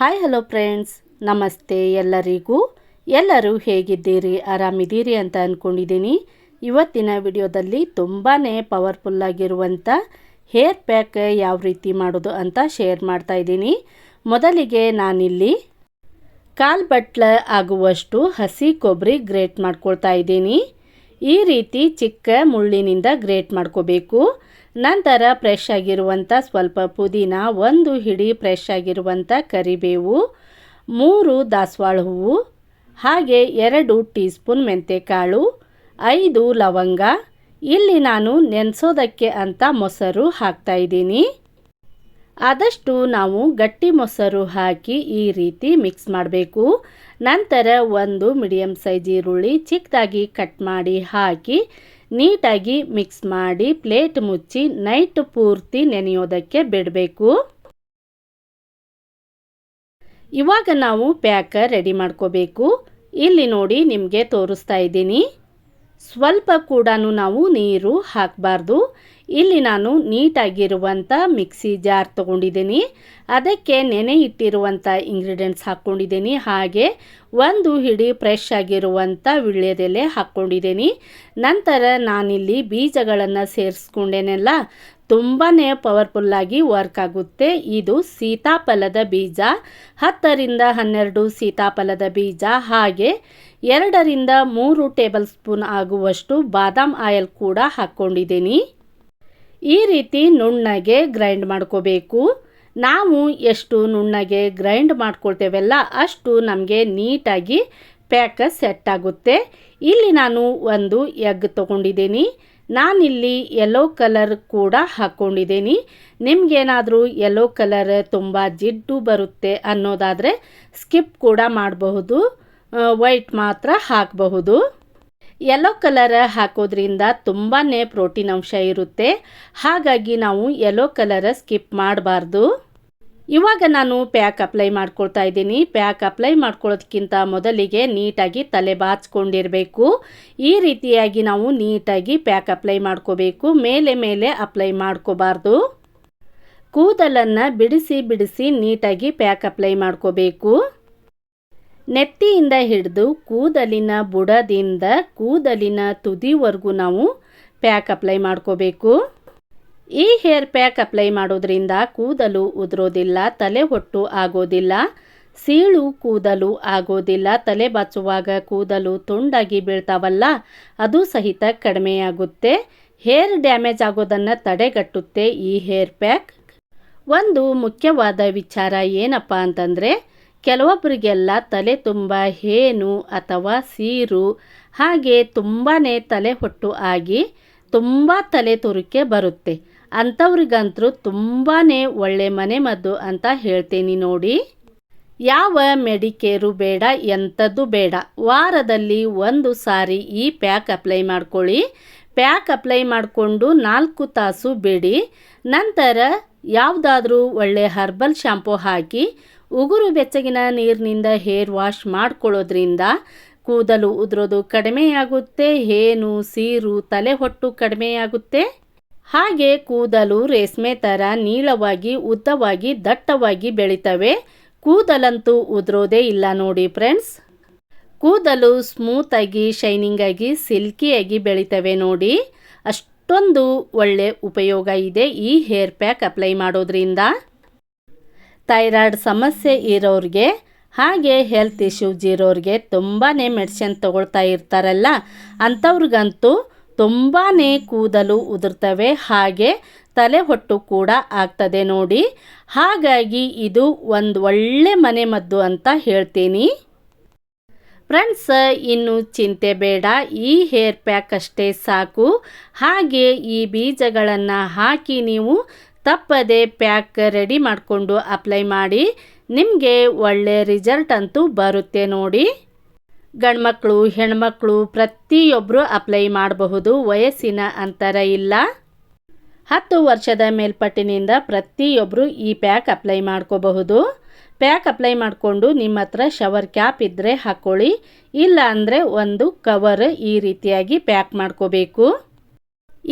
Hi hello friends ನಮಸ್ತೆ ಎಲ್ಲರಿಗೂ. ಎಲ್ಲರೂ ಹೇಗಿದ್ದೀರಿ? ಆರಾಮಿದ್ದೀರಿ ಅಂತ ಅಂದ್ಕೊಂಡಿದ್ದೀನಿ ಇವತ್ತಿನ ವಿಡಿಯೋದಲ್ಲಿ ತುಂಬಾ ಪವರ್ಫುಲ್ಲಾಗಿರುವಂಥ ಹೇರ್ ಪ್ಯಾಕ್ ಯಾವ ರೀತಿ ಮಾಡೋದು ಅಂತ ಶೇರ್ ಮಾಡ್ತಾ ಇದ್ದೀನಿ. ಮೊದಲಿಗೆ ನಾನಿಲ್ಲಿ ಕಾಲು ಬಟ್ಲ ಆಗುವಷ್ಟು ಹಸಿ ಕೊಬ್ಬರಿ ಗ್ರೇಟ್ ಮಾಡ್ಕೊಳ್ತಾ ಇದ್ದೀನಿ. ಈ ರೀತಿ ಚಿಕ್ಕ ಮುಳ್ಳಿನಿಂದ ಗ್ರೇಟ್ ಮಾಡ್ಕೋಬೇಕು. ನಂತರ ಫ್ರೆಶ್ ಆಗಿರುವಂಥ ಸ್ವಲ್ಪ ಪುದೀನ, ಒಂದು ಹಿಡಿ ಫ್ರೆಶ್ ಆಗಿರುವಂಥ ಕರಿಬೇವು, ಮೂರು ದಾಸವಾಳ ಹೂವು, ಹಾಗೆ ಎರಡು ಟೀ ಸ್ಪೂನ್ ಮೆಂತೆಕಾಳು, ಐದು ಲವಂಗ. ಇಲ್ಲಿ ನಾನು ನೆನೆಸೋದಕ್ಕೆ ಅಂತ ಮೊಸರು ಹಾಕ್ತಾ ಇದ್ದೀನಿ. ಆದಷ್ಟು ನಾವು ಗಟ್ಟಿ ಮೊಸರು ಹಾಕಿ ಈ ರೀತಿ ಮಿಕ್ಸ್ ಮಾಡಬೇಕು. ನಂತರ ಒಂದು ಮೀಡಿಯಮ್ ಸೈಜ್ ಈರುಳ್ಳಿ ಚಿಕ್ಕದಾಗಿ ಕಟ್ ಮಾಡಿ ಹಾಕಿ ನೀಟಾಗಿ ಮಿಕ್ಸ್ ಮಾಡಿ ಪ್ಲೇಟ್ ಮುಚ್ಚಿ ನೈಟ್ ಪೂರ್ತಿ ನೆನೆಯೋದಕ್ಕೆ ಬಿಡಬೇಕು. ಇವಾಗ ನಾವು ಪ್ಯಾಕರ್ ರೆಡಿ ಮಾಡ್ಕೋಬೇಕು. ಇಲ್ಲಿ ನೋಡಿ ನಿಮಗೆ ತೋರಿಸ್ತಾ ಇದ್ದೀನಿ. ಸ್ವಲ್ಪ ಕೂಡ ನಾವು ನೀರು ಹಾಕಬಾರ್ದು. ಇಲ್ಲಿ ನಾನು ನೀಟಾಗಿರುವಂಥ ಮಿಕ್ಸಿ ಜಾರ್ ತೊಗೊಂಡಿದ್ದೀನಿ. ಅದಕ್ಕೆ ನೆನೆ ಇಟ್ಟಿರುವಂಥ ಇಂಗ್ರೀಡಿಯೆಂಟ್ಸ್ ಹಾಕ್ಕೊಂಡಿದ್ದೀನಿ ಹಾಗೆ ಒಂದು ಹಿಡಿ ಫ್ರೆಶ್ ಆಗಿರುವಂಥ ವಿಳ್ಯದೆಲೆ ಹಾಕ್ಕೊಂಡಿದ್ದೀನಿ ನಂತರ ನಾನಿಲ್ಲಿ ಬೀಜಗಳನ್ನು ಸೇರಿಸ್ಕೊಂಡೇನೆಲ್ಲ ತುಂಬಾ ಪವರ್ಫುಲ್ಲಾಗಿ ವರ್ಕ್ ಆಗುತ್ತೆ. ಇದು ಸೀತಾಫಲದ ಬೀಜ, ಹತ್ತರಿಂದ ಹನ್ನೆರಡು ಸೀತಾಫಲದ ಬೀಜ, ಹಾಗೆ ಎರಡರಿಂದ ಮೂರು ಟೇಬಲ್ ಸ್ಪೂನ್ ಆಗುವಷ್ಟು ಬಾದಾಮ್ ಆಯಿಲ್ ಕೂಡ ಹಾಕ್ಕೊಂಡಿದ್ದೀನಿ. ಈ ರೀತಿ ನುಣ್ಣಗೆ ಗ್ರೈಂಡ್ ಮಾಡ್ಕೋಬೇಕು. ನಾವು ಎಷ್ಟು ನುಣ್ಣಗೆ ಗ್ರೈಂಡ್ ಮಾಡ್ಕೊಳ್ತೇವಲ್ಲ ಅಷ್ಟು ನಮಗೆ ನೀಟಾಗಿ ಪ್ಯಾಕ್ ಸೆಟ್ ಆಗುತ್ತೆ. ಇಲ್ಲಿ ನಾನು ಒಂದು ಎಗ್ ತೊಗೊಂಡಿದ್ದೀನಿ. ನಾನಿಲ್ಲಿ ಯೆಲ್ಲೋ ಕಲರ್ ಕೂಡ ಹಾಕ್ಕೊಂಡಿದ್ದೀನಿ. ನಿಮಗೇನಾದರೂ ಯೆಲ್ಲೋ ಕಲರ್ ತುಂಬ ಜಿಡ್ಡು ಬರುತ್ತೆ ಅನ್ನೋದಾದರೆ ಸ್ಕಿಪ್ ಕೂಡ ಮಾಡಬಹುದು. ವೈಟ್ ಮಾತ್ರ ಹಾಕಬಹುದು. ಯೆಲ್ಲೋ ಕಲರ್ ಹಾಕೋದ್ರಿಂದ ತುಂಬಾ ಪ್ರೋಟೀನ್ ಅಂಶ ಇರುತ್ತೆ. ಹಾಗಾಗಿ ನಾವು ಯೆಲ್ಲೋ ಕಲರ್ ಸ್ಕಿಪ್ ಮಾಡಬಾರ್ದು. ಇವಾಗ ನಾನು ಪ್ಯಾಕ್ ಅಪ್ಲೈ ಮಾಡ್ಕೊಳ್ತಾ ಇದ್ದೀನಿ. ಪ್ಯಾಕ್ ಅಪ್ಲೈ ಮಾಡ್ಕೊಳ್ಳೋದಕ್ಕಿಂತ ಮೊದಲಿಗೆ ನೀಟಾಗಿ ತಲೆ ಬಾಚ್ಕೊಂಡಿರಬೇಕು. ಈ ರೀತಿಯಾಗಿ ನಾವು ನೀಟಾಗಿ ಪ್ಯಾಕ್ ಅಪ್ಲೈ ಮಾಡ್ಕೋಬೇಕು. ಮೇಲೆ ಮೇಲೆ ಅಪ್ಲೈ ಮಾಡ್ಕೋಬಾರ್ದು. ಕೂದಲನ್ನು ಬಿಡಿಸಿ ಬಿಡಿಸಿ ನೀಟಾಗಿ ಪ್ಯಾಕ್ ಅಪ್ಲೈ ಮಾಡ್ಕೋಬೇಕು. ನೆತ್ತಿಯಿಂದ ಹಿಡಿದು ಕೂದಲಿನ ಬುಡದಿಂದ ಕೂದಲಿನ ತುದಿವರೆಗೂ ನಾವು ಪ್ಯಾಕ್ ಅಪ್ಲೈ ಮಾಡ್ಕೋಬೇಕು. ಈ ಹೇರ್ ಪ್ಯಾಕ್ ಅಪ್ಲೈ ಮಾಡೋದ್ರಿಂದ ಕೂದಲು ಉದುರೋದಿಲ್ಲ, ತಲೆ ಹೊಟ್ಟು ಆಗೋದಿಲ್ಲ, ಸೀಳು ಕೂದಲು ಆಗೋದಿಲ್ಲ, ತಲೆ ಬಾಚುವಾಗ ಕೂದಲು ತುಂಡಾಗಿ ಬೀಳ್ತಾವಲ್ಲ, ಅದು ಸಹಿತ ಕಡಿಮೆಯಾಗುತ್ತೆ. ಹೇರ್ ಡ್ಯಾಮೇಜ್ ಆಗೋದನ್ನು ತಡೆಗಟ್ಟುತ್ತೆ ಈ ಹೇರ್ ಪ್ಯಾಕ್. ಒಂದು ಮುಖ್ಯವಾದ ವಿಚಾರ ಏನಪ್ಪ ಅಂತಂದರೆ ಕೆಲವೊಬ್ಬರಿಗೆಲ್ಲ ತಲೆ ತುಂಬ ಹೇನು ಅಥವಾ ಸೀರು, ಹಾಗೆ ತುಂಬಾ ತಲೆ ಹೊಟ್ಟು ಆಗಿ ತುಂಬ ತಲೆ ತುರಿಕೆ ಬರುತ್ತೆ. ಅಂಥವ್ರಿಗಂತರೂ ತುಂಬಾ ಒಳ್ಳೆ ಮನೆಮದ್ದು ಅಂತ ಹೇಳ್ತೀನಿ ನೋಡಿ. ಯಾವ ಮೆಡಿಕೇರು ಬೇಡ, ಎಂಥದ್ದು ಬೇಡ. ವಾರದಲ್ಲಿ ಒಂದು ಸಾರಿ ಈ ಪ್ಯಾಕ್ ಅಪ್ಲೈ ಮಾಡ್ಕೊಳ್ಳಿ. ಪ್ಯಾಕ್ ಅಪ್ಲೈ ಮಾಡಿಕೊಂಡು ನಾಲ್ಕು ತಾಸು ಬಿಡಿ. ನಂತರ ಯಾವುದಾದ್ರೂ ಒಳ್ಳೆ ಹರ್ಬಲ್ ಶಾಂಪೂ ಹಾಕಿ ಉಗುರು ಬೆಚ್ಚಗಿನ ನೀರಿನಿಂದ ಹೇರ್ ವಾಶ್ ಮಾಡ್ಕೊಳ್ಳೋದ್ರಿಂದ ಕೂದಲು ಉದುರೋದು ಕಡಿಮೆಯಾಗುತ್ತೆ ಹೇನು ಸೀರು, ತಲೆ ಹೊಟ್ಟು ಕಡಿಮೆಯಾಗುತ್ತೆ. ಹಾಗೆ ಕೂದಲು ರೇಷ್ಮೆ ಥರ ನೀಳವಾಗಿ, ಉದ್ದವಾಗಿ, ದಟ್ಟವಾಗಿ ಬೆಳಿತವೆ. ಕೂದಲಂತೂ ಉದುರೋದೇ ಇಲ್ಲ ನೋಡಿ ಫ್ರೆಂಡ್ಸ್ ಕೂದಲು ಸ್ಮೂತಾಗಿ ಶೈನಿಂಗಾಗಿ ಸಿಲ್ಕಿಯಾಗಿ ಬೆಳಿತವೆ ನೋಡಿ. ಅಷ್ಟೊಂದು ಒಳ್ಳೆ ಉಪಯೋಗ ಇದೆ ಈ ಹೇರ್ ಪ್ಯಾಕ್ ಅಪ್ಲೈ ಮಾಡೋದ್ರಿಂದ. ಥೈರಾಯ್ಡ್ ಸಮಸ್ಯೆ ಇರೋರಿಗೆ ಹಾಗೆ ಹೆಲ್ತ್ ಇಶ್ಯೂಸ್ ಇರೋರಿಗೆ ತುಂಬಾ ಮೆಡಿಸಿನ್ ತಗೊಳ್ತಾ ಇರ್ತಾರಲ್ಲ, ಅಂಥವ್ರಿಗಂತೂ ತುಂಬಾ ಕೂದಲು ಉದುರ್ತವೆ, ಹಾಗೆ ತಲೆ ಹೊಟ್ಟು ಕೂಡ ಆಗ್ತದೆ ನೋಡಿ. ಹಾಗಾಗಿ ಇದು ಒಂದು ಒಳ್ಳೆ ಮನೆಮದ್ದು ಅಂತ ಹೇಳ್ತೀನಿ. ಫ್ರೆಂಡ್ಸ್, ಇನ್ನು ಚಿಂತೆ ಬೇಡ. ಈ ಹೇರ್ ಪ್ಯಾಕ್ ಅಷ್ಟೇ ಸಾಕು. ಹಾಗೆ ಈ ಬೀಜಗಳನ್ನು ಹಾಕಿ ನೀವು ತಪ್ಪದೆ ಪ್ಯಾಕ್ ರೆಡಿ ಮಾಡಿಕೊಂಡು ಅಪ್ಲೈ ಮಾಡಿ. ನಿಮಗೆ ಒಳ್ಳೆ ರಿಸಲ್ಟ್ ಅಂತೂ ಬರುತ್ತೆ ನೋಡಿ. ಗಂಡ್ಮಕ್ಳು, ಹೆಣ್ಮಕ್ಳು ಪ್ರತಿಯೊಬ್ಬರು ಅಪ್ಲೈ ಮಾಡಬಹುದು. ವಯಸ್ಸಿನ ಅಂತರ ಇಲ್ಲ. ಹತ್ತು ವರ್ಷದ ಮೇಲ್ಪಟ್ಟಿನಿಂದ ಪ್ರತಿಯೊಬ್ಬರು ಈ ಪ್ಯಾಕ್ ಅಪ್ಲೈ ಮಾಡ್ಕೋಬಹುದು. ಪ್ಯಾಕ್ ಅಪ್ಲೈ ಮಾಡಿಕೊಂಡು ನಿಮ್ಮ ಹತ್ರ ಶವರ್ ಕ್ಯಾಪ್ ಇದ್ದರೆ ಹಾಕ್ಕೊಳ್ಳಿ ಇಲ್ಲ ಅಂದರೆ ಒಂದು ಕವರ್ ಈ ರೀತಿಯಾಗಿ ಪ್ಯಾಕ್ ಮಾಡ್ಕೋಬೇಕು.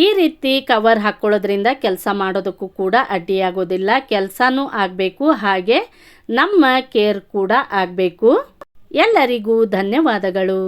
ಈ ರೀತಿ ಕವರ್ ಹಾಕ್ಕೊಳ್ಳೋದ್ರಿಂದ ಕೆಲಸ ಮಾಡೋದಕ್ಕೂ ಕೂಡ ಅಡ್ಡಿಯಾಗೋದಿಲ್ಲ, ಕೆಲಸನೂ ಆಗಬೇಕು, ಹಾಗೆ ನಮ್ಮ ಕೇರ್ ಕೂಡ ಆಗಬೇಕು. ಎಲ್ಲರಿಗೂ ಧನ್ಯವಾದಗಳು.